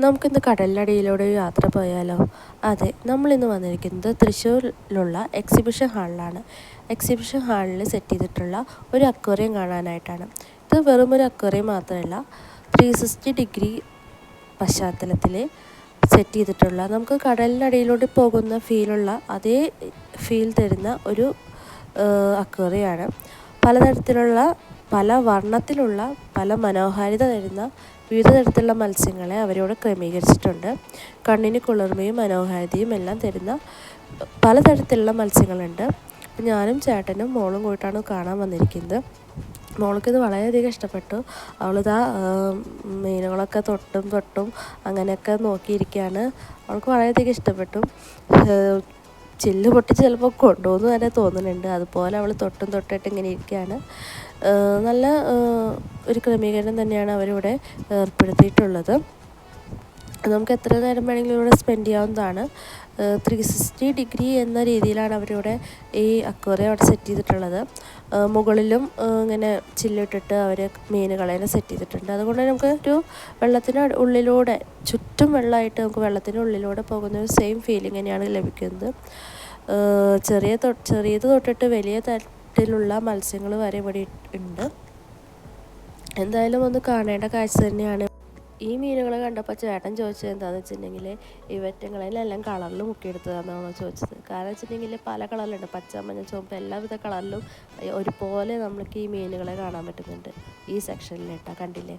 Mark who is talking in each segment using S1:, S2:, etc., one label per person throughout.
S1: നമുക്കിന്ന് കടലിനടിയിലൂടെ യാത്ര പോയാലോ? അതെ നമ്മളിന്ന് വന്നിരിക്കുന്നത് തൃശ്ശൂരിലുള്ള എക്സിബിഷൻ ഹാളിലാണ്. എക്സിബിഷൻ ഹാളിൽ സെറ്റ് ചെയ്തിട്ടുള്ള ഒരു അക്വേറിയം കാണാനായിട്ടാണ്. ഇത് വെറും ഒരു അക്വേറിയം മാത്രമല്ല ത്രീ സിക്സ്റ്റി ഡിഗ്രി പശ്ചാത്തലത്തിൽ സെറ്റ് ചെയ്തിട്ടുള്ള നമുക്ക് കടലിനടിയിലൂടെ പോകുന്ന ഫീലുള്ള അതേ ഫീൽ തരുന്ന ഒരു അക്വേറിയമാണ് പലതരത്തിലുള്ള പല വർണത്തിലുള്ള പല മനോഹാരിത തരുന്ന വിവിധ തരത്തിലുള്ള മത്സ്യങ്ങളെ അവരോട് ക്രമീകരിച്ചിട്ടുണ്ട്. കണ്ണിന് കുളിർമയും മനോഹാരിതയും എല്ലാം തരുന്ന പലതരത്തിലുള്ള മത്സ്യങ്ങളുണ്ട്. ഞാനും ചേട്ടനും മോളും കൂട്ടാണ് കാണാൻ വന്നിരിക്കുന്നത്. മോൾക്കിത് വളരെയധികം ഇഷ്ടപ്പെട്ടു. അവളിതാ മീനുകളൊക്കെ തൊട്ടും തൊട്ടും അങ്ങനെയൊക്കെ നോക്കിയിരിക്കുകയാണ്. അവൾക്ക് വളരെയധികം ഇഷ്ടപ്പെട്ടു. ചില്ല് പൊട്ടി ചിലപ്പോൾ കൊണ്ടുപോകുന്നു തന്നെ തോന്നുന്നുണ്ട്. അതുപോലെ അവൾ തൊട്ടും തൊട്ടിട്ട് ഇങ്ങനെ ഇരിക്കുകയാണ്. നല്ല ഒരു ക്രമീകരണം തന്നെയാണ് അവരിവിടെ ഏർപ്പെടുത്തിയിട്ടുള്ളത്. നമുക്ക് എത്ര നേരം വേണമെങ്കിലും ഇവിടെ സ്പെൻഡ് ചെയ്യാവുന്നതാണ്. ത്രീ സിക്സ്റ്റി ഡിഗ്രി എന്ന രീതിയിലാണ് അവരിവിടെ ഈ അക്വേറിയം അവിടെ സെറ്റ് ചെയ്തിട്ടുള്ളത്. മുകളിലും ഇങ്ങനെ ചില്ലിട്ടിട്ട് അവർ മീനുകളെ സെറ്റ് ചെയ്തിട്ടുണ്ട്. അതുകൊണ്ട് നമുക്ക് ഒരു വെള്ളത്തിന് ഉള്ളിലൂടെ ചുറ്റും വെള്ളമായിട്ട് നമുക്ക് വെള്ളത്തിന്റെ ഉള്ളിലൂടെ പോകുന്ന ഒരു സെയിം ഫീലിംഗ് തന്നെയാണ് ലഭിക്കുന്നത്. ചെറിയ ചെറിയത് തൊട്ടിട്ട് വലിയ തരത്തിലുള്ള മത്സ്യങ്ങൾ വരെ ഇവിടെ ഉണ്ട്. എന്തായാലും ഒന്ന് കാണേണ്ട കാഴ്ച തന്നെയാണ് ഈ മീനുകളെ കണ്ടപ്പോൾ ചേട്ടൻ ചോദിച്ചത് എന്താണെന്ന് വെച്ചിട്ടുണ്ടെങ്കിൽ ഇവറ്റങ്ങളെല്ലാം കളറിൽ മുക്കിയെടുത്തതാണെന്നാണോ ചോദിച്ചത്. കാരണം വെച്ചിട്ടുണ്ടെങ്കിൽ പല കളറിലുണ്ട്. പച്ച മഞ്ഞ ചുവപ്പ് എല്ലാവിധ കളറിലും ഒരുപോലെ നമ്മൾക്ക് ഈ മീനുകളെ കാണാൻ പറ്റുന്നുണ്ട്. ഈ സെക്ഷനിലിട്ടാ കണ്ടില്ലേ?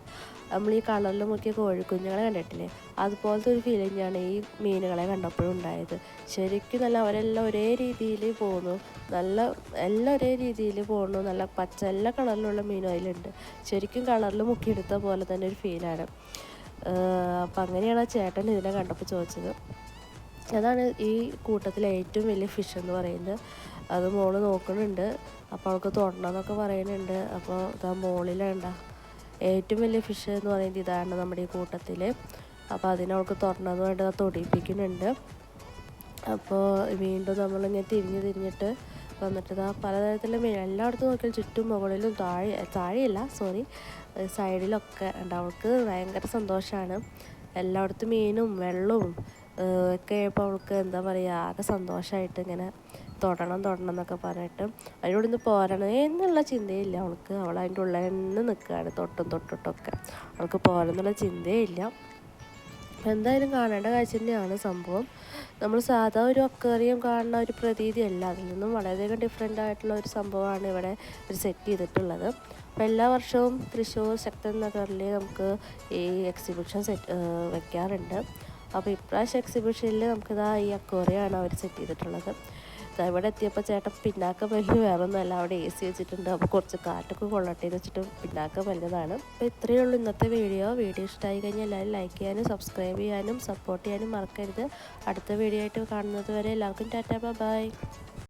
S1: നമ്മൾ ഈ കളറിൽ മുക്കിയ കോഴിക്കുഞ്ഞുങ്ങളെ കണ്ടിട്ടില്ലേ? അതുപോലത്തെ ഒരു ഫീലിംഗ് ആണ് ഈ മീനുകളെ കണ്ടപ്പോഴും ഉണ്ടായത്. ശരിക്കും നല്ല അവരെല്ലാം ഒരേ രീതിയിൽ പോകുന്നു നല്ല എല്ലാം ഒരേ രീതിയിൽ പോകുന്നു നല്ല പച്ച എല്ലാ കളറിലുള്ള മീനും അതിലുണ്ട്. ശരിക്കും കളറിൽ മുക്കിയെടുത്ത പോലെ തന്നെ ഒരു ഫീലാണ് അപ്പം അങ്ങനെയാണ് ചേട്ടൻ ഇതിനെ കണ്ടപ്പോൾ ചോദിച്ചത്. അതാണ് ഈ കൂട്ടത്തിലെ ഏറ്റവും വലിയ ഫിഷ് എന്ന് പറയുന്നത്. അത് മോൾ നോക്കുന്നുണ്ട്. അപ്പോൾ അവൾക്ക് തൊടണമെന്നൊക്കെ പറയുന്നുണ്ട്. അപ്പോൾ ഇതാ മോളിലുണ്ട. ഏറ്റവും വലിയ ഫിഷ് എന്ന് പറയുന്നത് ഇതാണ് നമ്മുടെ ഈ കൂട്ടത്തിൽ അപ്പോൾ അതിനവൾക്ക് തുറന്നെന്ന് വേണ്ടി തൊടിയിപ്പിക്കുന്നുണ്ട് അപ്പോൾ വീണ്ടും നമ്മളിങ്ങനെ തിരിഞ്ഞ് തിരിഞ്ഞിട്ട് വന്നിട്ട് ഇതാ പലതരത്തിലും എല്ലായിടത്തും നോക്കിയാൽ ചുറ്റും മുകളിലും താഴെ താഴെയല്ല സോറി സൈഡിലൊക്കെ ഉണ്ട്. അവൾക്ക് ഭയങ്കര സന്തോഷമാണ് എല്ലായിടത്തും മീനും വെള്ളവും ഒക്കെ ഇപ്പോൾ അവൾക്ക് എന്താ പറയുക ആകെ സന്തോഷമായിട്ട് ഇങ്ങനെ തൊടണം തൊടണം എന്നൊക്കെ പറഞ്ഞിട്ട് അതിനോട് ഇന്ന് പോരണേ എന്നുള്ള ചിന്തയില്ല അവൾക്ക്. അവൾ അതിന്റെ ഉള്ളിൽ തന്നെ നിൽക്കുകയാണ് തൊട്ടും തൊട്ടിട്ടൊക്കെ. അവൾക്ക് പോരെന്നുള്ള ചിന്തയില്ല. എന്തായാലും കാണേണ്ട കാഴ്ച തന്നെയാണ് സംഭവം. നമ്മൾ സാധാ ഒരു അക്വേറിയം കാണുന്ന ഒരു പ്രതീതിയല്ല. അതിൽ നിന്നും വളരെയധികം ഡിഫറെന്റ് ആയിട്ടുള്ള ഒരു സംഭവമാണ് ഇവിടെ ഒരു സെറ്റ് ചെയ്തിട്ടുള്ളത്. അപ്പോൾ എല്ലാ വർഷവും തൃശ്ശൂർ ശക്തൻ നഗറിൽ നമുക്ക് ഈ എക്സിബിഷൻ സെറ്റ് വെക്കാറുണ്ട്. അപ്പോൾ ഇപ്രാവശ്യം എക്സിബിഷനിൽ നമുക്കിതാ ഈ അക്വേറിയമാണ് അവർ സെറ്റ് ചെയ്തിട്ടുള്ളത്. ഇവിടെ എത്തിയപ്പോൾ ചേട്ടൻ പിന്നാക്കം വലിയ വേറെ ഒന്നുമല്ല അവിടെ എ സി വെച്ചിട്ടുണ്ട്. അപ്പോൾ കുറച്ച് കാറ്റൊക്കെ കൊള്ളട്ടെ എന്ന് വെച്ചിട്ട് പിന്നാക്കം വലിയതാണ് അപ്പോൾ ഇത്രയേ ഉള്ളൂ ഇന്നത്തെ വീഡിയോ. വീഡിയോ ഇഷ്ടമായി കഴിഞ്ഞാൽ എല്ലാവരും ലൈക്ക് ചെയ്യാനും സബ്സ്ക്രൈബ് ചെയ്യാനും സപ്പോർട്ട് ചെയ്യാനും മറക്കരുത്. അടുത്ത വീഡിയോ ആയിട്ട് കാണുന്നത് വരെ എല്ലാവർക്കും ടാറ്റാ ബൈ